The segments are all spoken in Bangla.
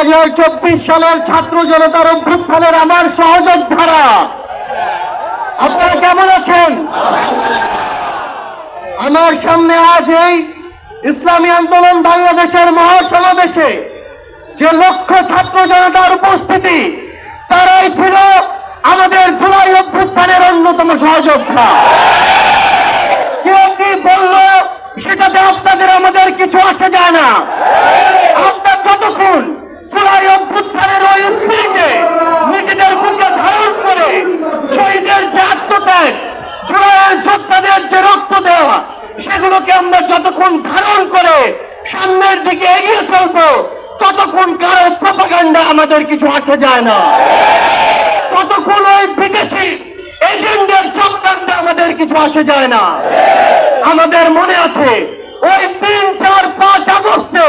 চব্বিশ সালের ছাত্র জনতার অভ্যুত্থানের আমার সহযোদ্ধারা আপনারা কেমন আছেন? আমার সামনে আজ এই ইসলামী আন্দোলন বাংলাদেশের মহাসমাবেশে যে লক্ষ ছাত্র জনতার উপস্থিতি, তারাই ছিল আমাদের জুলাই অভ্যুত্থানের অন্যতম সহযোদ্ধা কেউ কি বলল সেটাতে আপনাদের আমাদের কিছু আসে যায় না আপনার যতক্ষণ জুলাই অভ্যুত্থানের ওই স্পিরিটে নিজেদের বুকে ধারণ করে শহীদের যে আত্মত্যাগ জুলাইয়ের যোদ্ধাদের যে রক্ত দেওয়া সেগুলোকে আমরা যতক্ষণ ধারণ করে সামনের দিকে এগিয়ে চলবো, ততক্ষণ কারও প্রপাগান্ডা আমাদের কিছু আসে যায় না। ততক্ষণ ওই বিদেশি এজেন্ডের চক্রান্ত আমাদের কিছু আসে যায় না। আমাদের মনে আছে, ওই তিন, চার, পাঁচ আগস্টে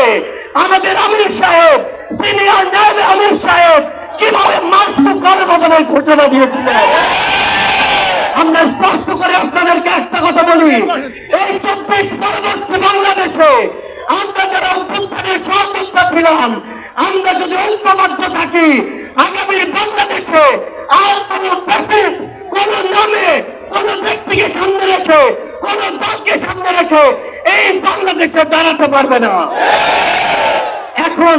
আমাদের আমির সাহেব, সিনিয়র নায়ব আমির সাহেব কীভাবে মার্কসু গণভবনের ঘোষণা দিয়েছিলেন? আমরা স্পষ্ট করে আপনাদেরকে একটা কথা বলি। এই চব্বিশ পরবর্তী বাংলাদেশে আমরা যারা অভ্যুত্থানের সহযোদ্ধা ছিলাম, আমরা যদি ঐক্যবদ্ধ থাকি, আগামী বাংলাদেশে আর কোন ফ্যাসিস্ট কোন নামে, কোন ব্যক্তিকে সামনে রেখে, কোন দলকে সামনে রেখে এই বাংলাদেশে দাঁড়াতে পারবে না। এখন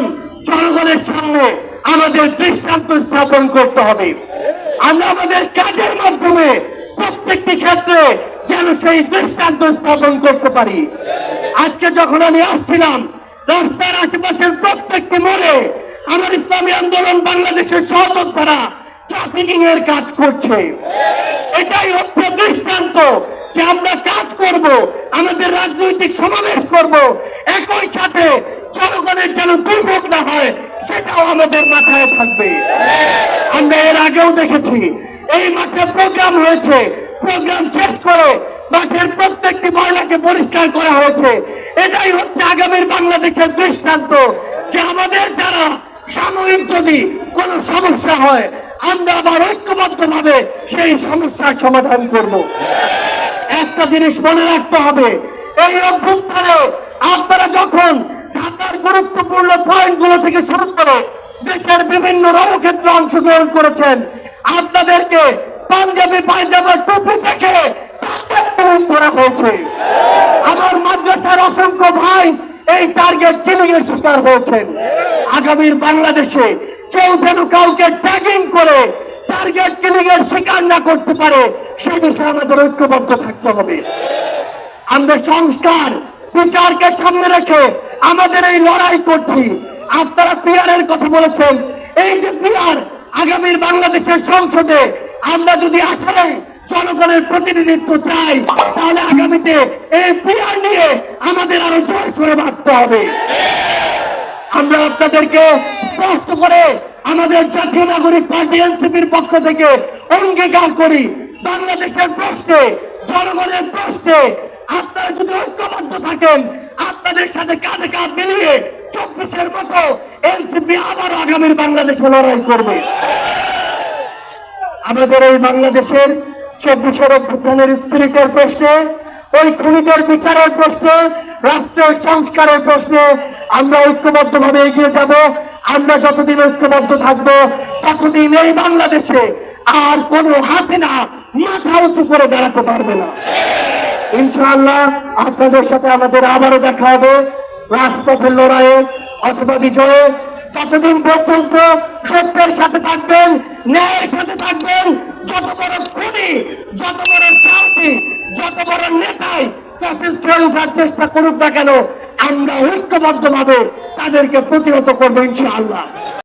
জনগণের সামনে আমাদের দৃষ্টান্ত স্থাপন করতে হবে। আমরা আমাদের কাজের মাধ্যমে ক্ষেত্রে যেন সেই দৃষ্টান্ত স্থাপন করতে পারি। আজকে যখন আমি আসছিলাম, রাস্তার আশেপাশের প্রত্যেকটি মোড়ে আমার ইসলামী আন্দোলন বাংলাদেশের সহযোদ্ধারা ট্রাফিকিং এর কাজ করছে। এটাই হচ্ছে দৃষ্টান্ত যে আমরা কাজ করব, আমাদের রাজনৈতিক সমাবেশ করব। একই সাথে জনগণের যেন দুর্ভোগ না হয়, সেটাও আমাদের মাথায় থাকবে। আমরা এর আগেও দেখেছি, এই মাঠে প্রোগ্রাম হয়েছে প্রোগ্রাম শেষ করে। মাঠের প্রত্যেকটি ময়লাকে পরিষ্কার করা হয়েছে। এটাই হচ্ছে আগামীর বাংলাদেশের দৃষ্টান্ত যে আমাদের যারা সাময়িক যদি কোনো সমস্যা হয়, আমরা আবার ঐক্যবদ্ধ ভাবে সেই সমস্যার সমাধান করব। একটা জিনিস মনে রাখতে হবে, এই অভ্যুত্থানে আপনারা যখন ঢাকার গুরুত্বপূর্ণ পয়েন্টগুলো থেকে শুরু করে দেশের বিভিন্ন রণক্ষেত্রে অংশগ্রহণ করেছেন, আপনাদেরকে পাঞ্জাবি পায়জামা টুপি থেকে করা হয়েছে। আমার মাদ্রাসার অসংখ্য ভাই এই টার্গেট কিলিং এর শিকার হয়েছেন। আগামীর বাংলাদেশে কেউ যেন কাউকে ট্যাগিং করে টার্গেট কিলিং এর শিকার না করতে পারে সে বিষয়ে আমাদের ঐক্যবদ্ধ থাকতে হবে। আমরা সংস্কার, বিচারকে সামনে রেখে আমাদের এই লড়াই করছি। আপনারা পিয়ারের কথা বলেছেন। এই যে পিয়ার, আগামীর বাংলাদেশের সংসদে আমরা যদি আসলে জনগণের প্রতিনিধিত্ব চাই, তাহলে আগামীতে এই পিয়ার নিয়ে আমাদের আরও জোর করে বাঁচতে হবে। আমরা আপনাদেরকে স্পষ্ট করে আমাদের জাতীয় নাগরিক পার্টি এনসিপির পক্ষ থেকে অঙ্গীকার করি। বাংলাদেশের প্রশ্নে, জনগণের প্রশ্নে আপনারা যদি ঐক্যবদ্ধ থাকেন, আপনাদের সাথে কাঁধে কাঁধ মিলিয়ে চব্বিশের মতো এনসিপি আবার আগামীর বাংলাদেশে লড়াই করবে। আমাদের এই বাংলাদেশের চব্বিশের অভ্যুত্থানের স্পিরিটের প্রশ্নে, ওই খুনিদের বিচারের প্রশ্নে, রাষ্ট্রের সংস্কারের প্রশ্নে আমরা ঐক্যবদ্ধ ভাবে এগিয়ে যাব, আমরা যতদিন ঐক্যবদ্ধ থাকব, ততদিন এই বাংলাদেশে আর কোন হাসিনা মাথা উঁচু করে দাঁড়াতে পারবে না। ইনশাআল্লাহ আপনাদের সাথে আমাদের আবারও দেখা হবে, রাজপথের লড়াইয়ে অথবা বিজয়ে ততদিন পর্যন্ত সত্যের সাথে থাকবেন, ন্যায়ের সাথে থাকবেন। যত বড় খুনি, যত বড় সাহসী, যত বড় নেতাই চেষ্টা করুক না কেন, আমরা ঐক্যবদ্ধ ভাবে তাদেরকে প্রতিহত করব ইনশাআল্লাহ।